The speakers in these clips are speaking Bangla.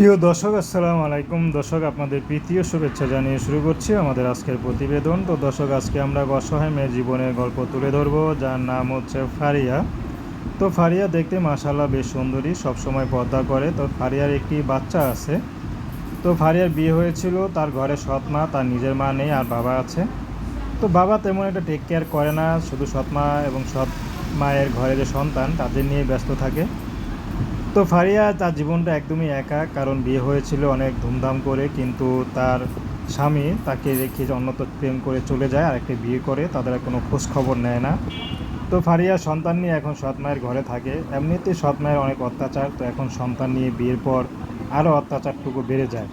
প্রিয় দর্শক, আসসালামু আলাইকুম। দর্শক, আপনাদের প্রীতীয় শুভেচ্ছা জানিয়ে শুরু করছি আমাদের আজকের প্রতিবেদন। তো দর্শক, আজকে আমরা অসহায় মেয়ের জীবনের গল্প তুলে ধরবো, যার নাম হচ্ছে ফারিয়া। তো ফারিয়া দেখতে মাশাল্লাহ বেশ সুন্দরী, সবসময় পর্দা করে। তো ফারিয়ার একটি বাচ্চা আছে। তো ফারিয়ার বিয়ে হয়েছিল, তার ঘরে সৎ মা, তার নিজের মা নেই, আর বাবা আছে। তো বাবা তেমন একটা টেক কেয়ার করে না, শুধু সৎ মা এবং সৎ মায়ের ঘরে যে সন্তান, তাদের নিয়ে ব্যস্ত থাকে। তো ফারিয়া, তার জীবনটা একদমই একা, কারণ বিয়ে হয়েছিল অনেক ধুমধাম করে, কিন্তু তার স্বামী তাকে রেখে যে অন্যত্র প্রেম করে চলে যায় আর একটা বিয়ে করে, তাদের কোনো খোঁজ খবর নেয় না। তো ফারিয়া সন্তান নিয়ে এখন সৎ মায়ের ঘরে থাকে। এমনিতেই সৎ মায়ের অনেক অত্যাচার, তো এখন সন্তান নিয়ে বিয়ের পর আরও অত্যাচারটুকু বেড়ে যায়।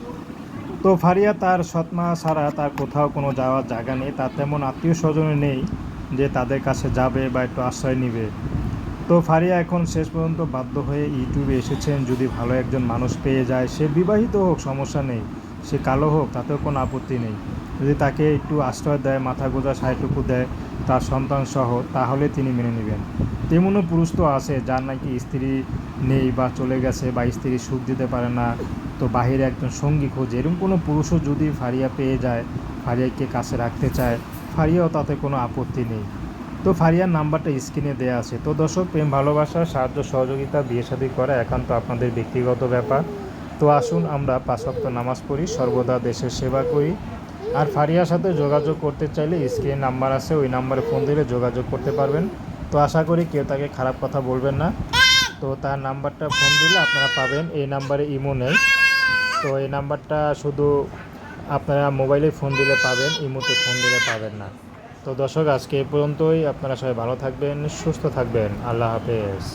তো ফারিয়া তার সৎ মা ছাড়া তার কোথাও কোনো যাওয়ার জায়গা নেই, তার তেমন আত্মীয় স্বজনে নেই যে তাদের কাছে যাবে বা একটু আশ্রয় নিবে। তো ফারিয়া এখন শেষ পর্যন্ত বাধ্য হয়ে ইউটিউবে এসেছেন। যদি ভালো একজন মানুষ পেয়ে যায়, সে বিবাহিত হোক, সমস্যা নেই। সে কালো হোক, তাতেও কোনো আপত্তি নেই। যদি তাকে একটু আশ্রয় দেয়, মাথা গোজা সাইটুকু দেয়, তার সন্তান সহ, তাহলে তিনি মেনে নেবেন। তেমনও পুরুষ তো আছে, যার নাকি স্ত্রী নেই বা চলে গেছে বা স্ত্রী সুখ দিতে পারে না। তো বাহিরে একজন সঙ্গী খোঁজে। এরকম কোনো পুরুষও যদি ফারিয়া পেয়ে যায়, ফারিয়াকে কাছে রাখতে চায়, ফারিয়াও তাতে কোনো আপত্তি নেই। তো ফারিয়ার নাম্বারটা স্ক্রিনে দেওয়া আছে। তো দর্শক, প্রেম, ভালোবাসা, সাহায্য, সহযোগিতা, বিয়ে শাদী করা একান্ত আপনাদের ব্যক্তিগত ব্যাপার। তো আসুন আমরা পাঁচক্ত নামাজ পড়ি, সর্বদা দেশের সেবা করি। আর ফারিয়ার সাথে যোগাযোগ করতে চাইলে স্ক্রিনে নাম্বার আছে, ওই নাম্বারে ফোন দিলে যোগাযোগ করতে পারবেন। তো আশা করি কেউ তাকে খারাপ কথা বলবেন না। তো তার নাম্বারটা ফোন দিলে আপনারা পাবেন। এই নাম্বারে ইমো নেই। তো এই নাম্বারটা শুধু আপনারা মোবাইলে ফোন দিলে পাবেন, ইমোতে ফোন দিলে পাবেন না। তো দর্শক আজকে এ পর্যন্তই। আপনারা সবাই ভালো থাকবেন সুস্থ থাকবেন। আল্লাহ হাফেজ।